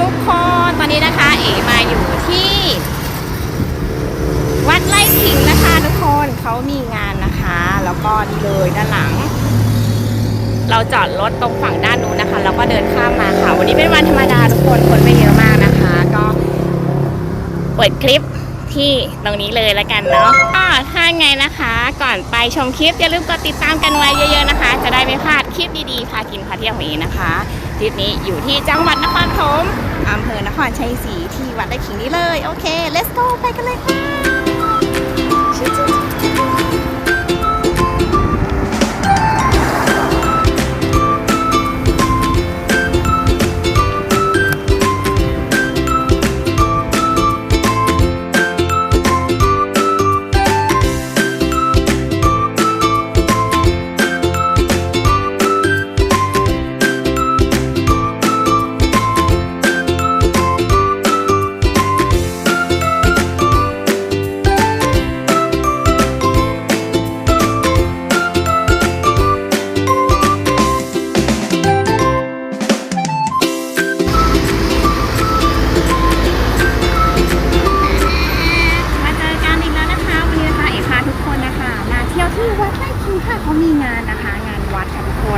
ทุกคนตอนนี้นะคะ เอ๋มาอยู่ที่ วัดไร่ขิงนะคะทุกคนเขามีงานนะคะ แล้วก็นี่เลยด้านหลัง เราจอดรถตรงฝั่งด้านนู้นนะคะ แล้วก็เดินข้ามมาค่ะ วันนี้เป็นวันธรรมดาทุกคนคนไม่เยอะมากนะคะ ก็เปิดคลิปที่ตรงนี้เลยแล้วกันเนาะก็ถ้าไงนะคะ ก่อนไปชมคลิปอย่าลืมกดติดตามกันไว้เยอะๆนะคะ จะได้ไม่พลาดคลิปดีๆพากินพาเที่ยวของเอนะคะคลิปนี้อยู่ที่จังหวัดนครปฐม อำเภอนครชัยศรีที่วัดไร่ขิงนี้เลย โอเค let's go ไปกันเลยค่ะ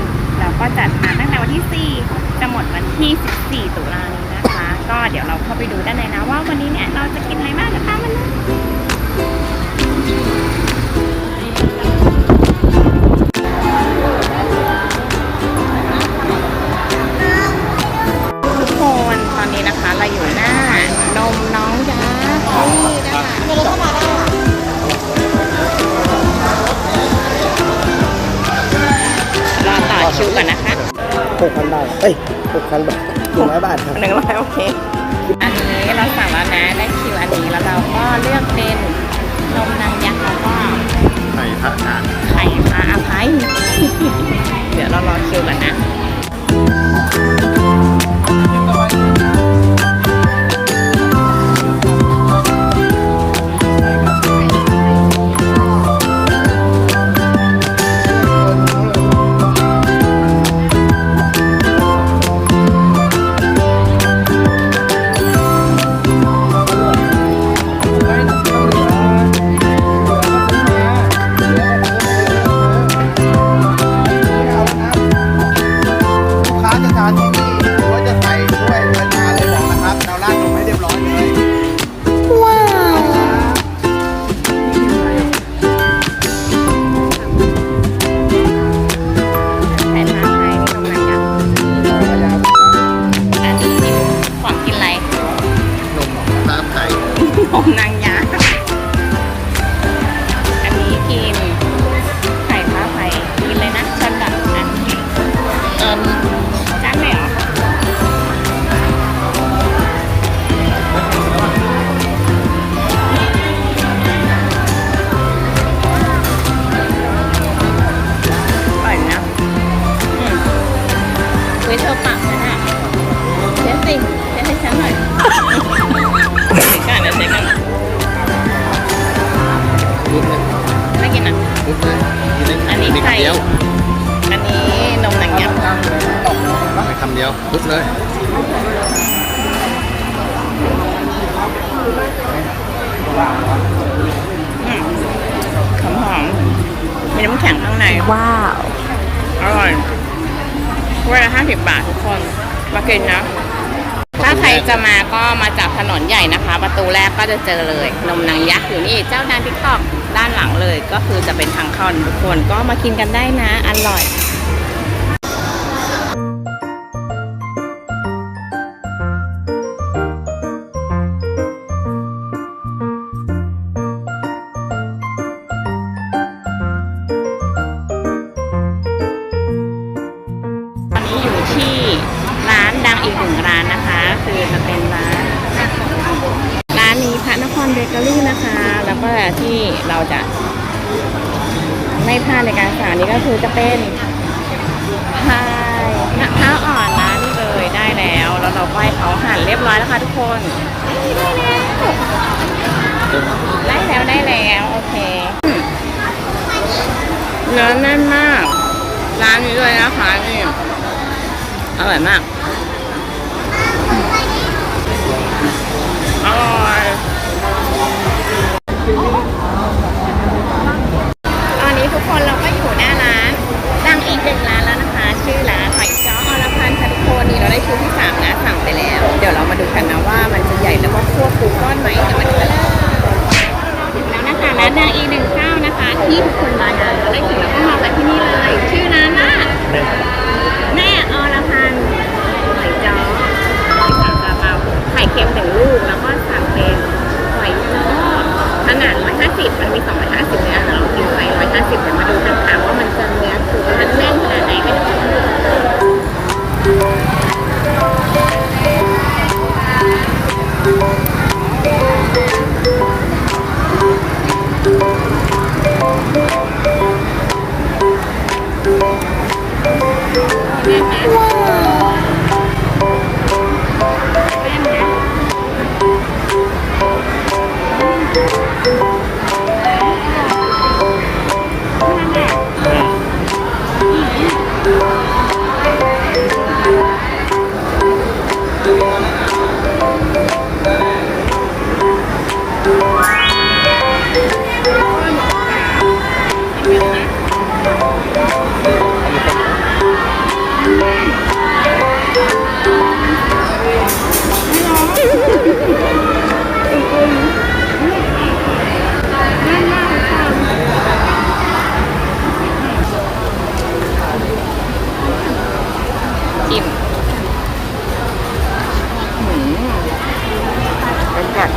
นแล้วก็จัดมาตั้งแต่วันที่ 4 จะหมดวันที่ 14 ตุลานี้นะคะ ก็เดี๋ยวเราเข้าไปดูด้านในนะว่าวันนี้เนี่ยเราจะกินอะไรบ้างกันตามมา ก่อนนะคะหกพันบาทเอ้ยหกพันบาทหนึ่งร้อยบาทครับหนึ่งร้อยโอเค อันนี้เราสั่งแล้วนะได้คิวอันนี้แล้วเราก็เลือกเป็นนมนางยักษ์แล้วก็ไข่พระนานไข่ปลาอาภัยเดี๋ยวเรารอคิวกันนะ กินอะนิดนึงนิดนึงอันนี้ไข่เดียวอันนี้นมหนังยักษ์ไปคำเดียวพุดเลยอืมหอมหอมๆมีน้ำแข็งข้างใน ว้าว อร่อยถ้วยละห้าสิบบาททุกคน มากินนะ ถ้าใครจะมาก็มาจากถนนใหญ่นะคะ ประตูแรกก็จะเจอเลย นมนางยักษ์อยู่นี่ เจ้านางทิกตอกด้านหลังเลย ก็คือจะเป็นทางเข้าทุกคนก็มากินกันได้นะ อร่อย ที่เราจะไม่พลาดในการสั่งนี้ก็คือจะเป็นพายมะพร้าวอ่อนร้านนี้เลยได้แล้ว แล้วเราก็ให้เขาหั่นเรียบร้อยแล้วค่ะทุกคนได้แล้ว ได้แล้วได้แล้วโอเคเนื้อแน่นมาก ร้านนี้เลยนะคะนี่อร่อยมาก ชิ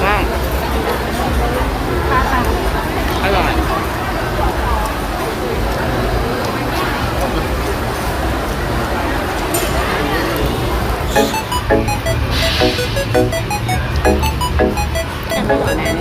มากอร่อยแต่ไม่หวานแน่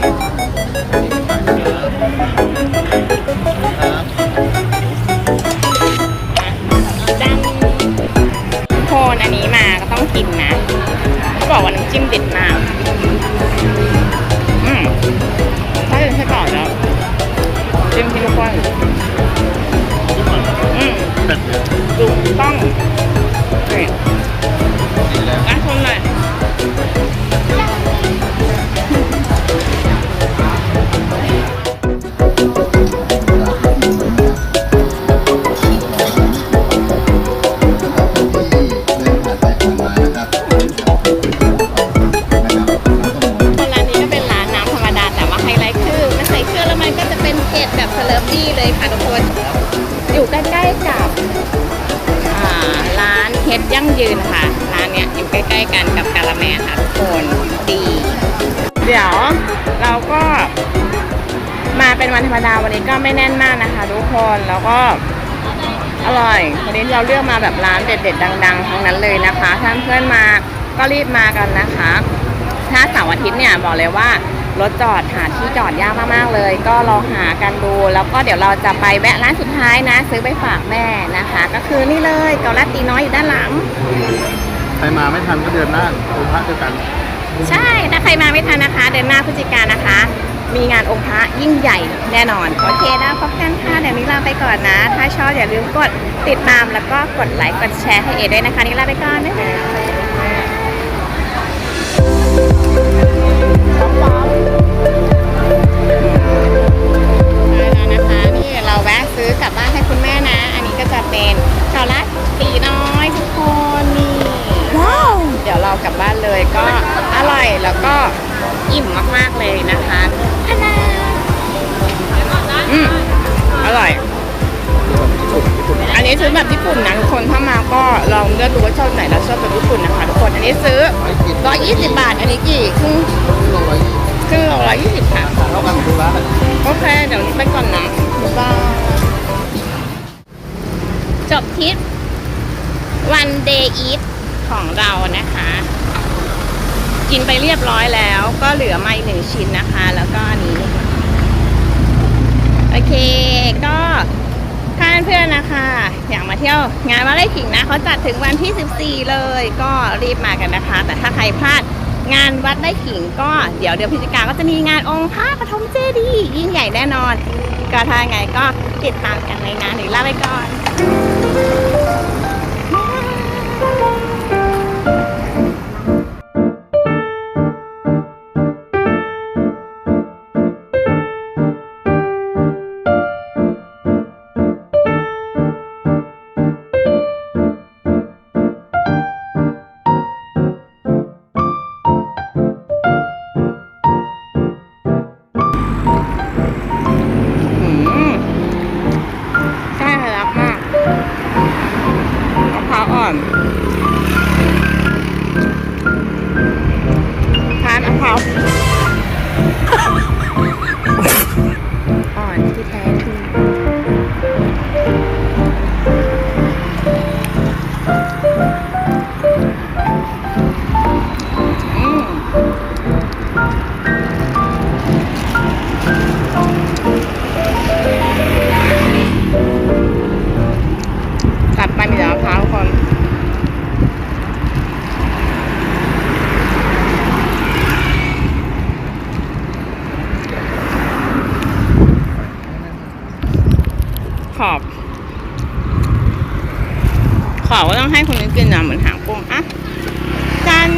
แบบสเลอร์ปี้เลยค่ะทุกคน อยู่ใกล้ๆกับร้านเฮ็ดยั่งยืนค่ะ ร้านเนี้ยอยู่ใกล้ๆกันกับกาละแมค่ะทุกคนดี เดี๋ยวเราก็มาเป็นวันธรรมดาวันนี้ก็ไม่แน่นมากนะคะ ทุกคนแล้วก็อร่อย วันนี้เราเลือกมาแบบร้านเด็ดๆ ดังๆ ทั้งนั้นเลยนะคะ ถ้าเพื่อนมาก็รีบมากันนะคะ ถ้าเสาร์อาทิตย์เนี่ยบอกเลยว่า รถจอดหาที่จอดยากมากๆเลย ก็ลองหากันดู แล้วก็เดี๋ยวเราจะไปแวะร้านสุดท้ายนะ ซื้อไปฝากแม่นะคะ ก็คือนี่เลยเกาลัดตีน้อยอยู่ด้านหลัง ใครมาไม่ทันก็เดือนหน้าองค์พระเดียวกัน ใช่ถ้าใครมาไม่ทันนะคะ เดือนหน้าพฤศจิกายนนะคะ มีงานองค์พระยิ่งใหญ่แน่นอน โอเคนะพบกันค่ะเดี๋ยวนี้ลาไปก่อนนะ ถ้าชอบอย่าลืมกดติดตามแล้วก็กดไลค์กดแชร์ให้เอด้วยนะคะนี่ลาไปก่อนบ๊าย บายได้แล้วนะคะนี่เราแวะซื้อกลับบ้านให้คุณแม่นะ อันนี้ก็จะเป็นเกาลัดตีน้อยทุกคนนี่ว้าวเดี๋ยวเรากลับบ้านเลยก็อร่อยแล้วก็อิ่มมากๆเลยนะคะอันนาอืมอร่อย อันนี้ซื้อแบบญี่ปุ่นนะทุกคนถ้ามาก็ลองเลือกดูว่าชอบไหนแล้วชอบแบบญี่ปุ่นนะคะทุกคนอันนี้ซื้อ120 บาท อันนี้กี่ครึ่งครึ่งร้อยยี่สิบค่ะ เท่ากันดูร้านโอเค เดี๋ยวไปก่อนนะบ๊ายบายจบทริป one day eat ของเรานะคะ กินไปเรียบร้อยแล้ว ก็เหลือมาอีกหนึ่งชิ้นนะคะ แล้วก็อันนี้ โอเค ก็ถ้าเพื่อนนะคะ อยากมาเที่ยวงานวัดไร่ขิงนะเขาจัดถึงวันที่ 14 เลย ก็รีบมากันนะคะ แต่ถ้าใครพลาด งานวัดไร่ขิงก็เดี๋ยวเดือนพฤศจิกาก็จะมีงานองค์พระปฐมเจดีย์ยิ่งใหญ่แน่นอน ก็ถ้าไงก็ติดตามกันเลยนะหรือลาไปก่อน ขอบ ขอบก็ต้องให้คนอื่นกินนะเหมือนหางกุ้งอะจัน